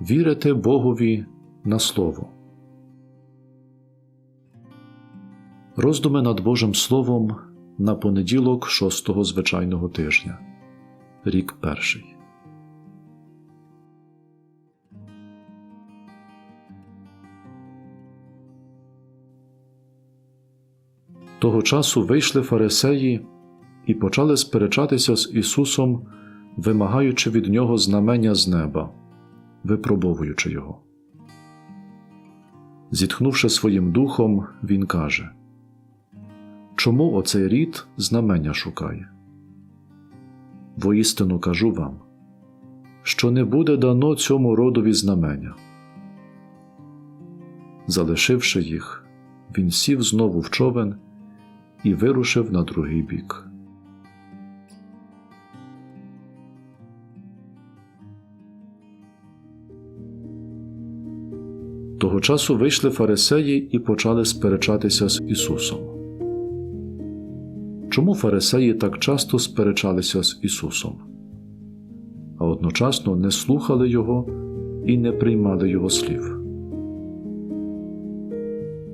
вірите Богові на Слово. Роздуми над Божим Словом на понеділок шостого звичайного тижня. Рік перший. Того часу вийшли фарисеї і почали сперечатися з Ісусом, вимагаючи від Нього знамення з неба, випробовуючи Його. Зітхнувши своїм духом, Він каже Чому оцей рід знамення шукає? Воістину кажу вам, що не буде дано цьому родові знамення. Залишивши їх, він сів знову в човен і вирушив на другий бік. Того часу вийшли фарисеї і почали сперечатися з Ісусом. Чому фарисеї так часто сперечалися з Ісусом, а одночасно не слухали Його і не приймали Його слів?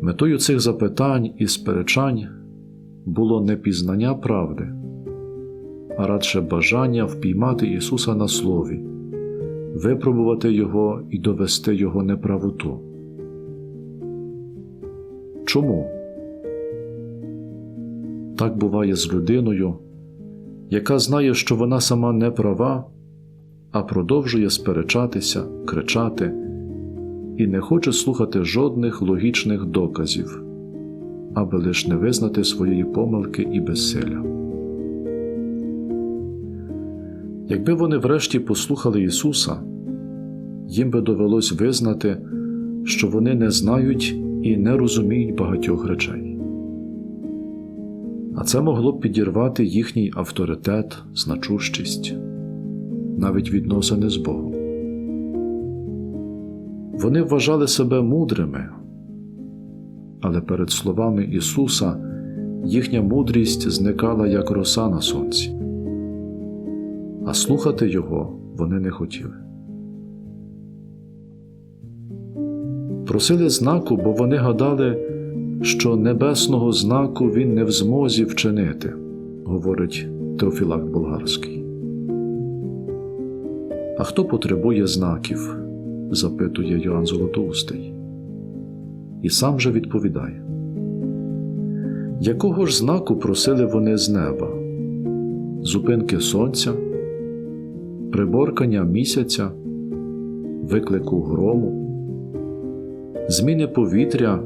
Метою цих запитань і сперечань було не пізнання правди, а радше бажання впіймати Ісуса на слові, випробувати Його і довести Його неправоту. Чому? Так буває з людиною, яка знає, що вона сама не права, а продовжує сперечатися, кричати і не хоче слухати жодних логічних доказів, аби лиш не визнати своєї помилки і безсилля. Якби вони врешті послухали Ісуса, їм би довелось визнати, що вони не знають і не розуміють багатьох речей. А це могло б підірвати їхній авторитет, значущість, навіть відносини з Богом. Вони вважали себе мудрими, але перед словами Ісуса їхня мудрість зникала як роса на сонці, а слухати Його вони не хотіли. Просили знаку, бо вони гадали, що небесного знаку він не в змозі вчинити, говорить Теофілак Болгарський. А хто потребує знаків? запитує Йоанн Золотоустий. І сам же відповідає: Якого ж знаку просили вони з неба? Зупинки сонця, приборкання місяця, виклику грому, зміни повітря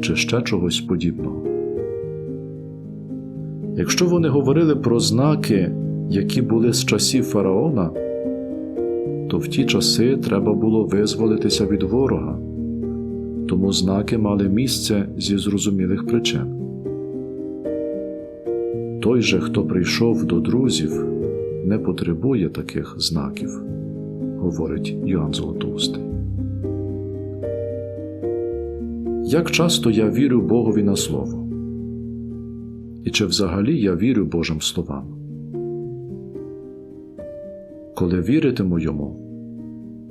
чи ще чогось подібного. Якщо вони говорили про знаки, які були з часів фараона, то в ті часи треба було визволитися від ворога, тому знаки мали місце зі зрозумілих причин. Той же, хто прийшов до друзів, не потребує таких знаків, говорить Йоанн Золотоустий. Як часто я вірю Богові на слово? І чи взагалі я вірю Божим словам? Коли віритиму йому,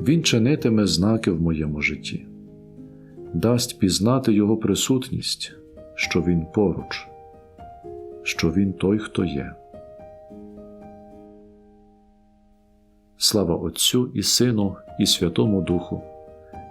Він чинитиме знаки в моєму житті, дасть пізнати Його присутність, що Він поруч, що Він той, хто є. Слава Отцю і Сину, і Святому Духу,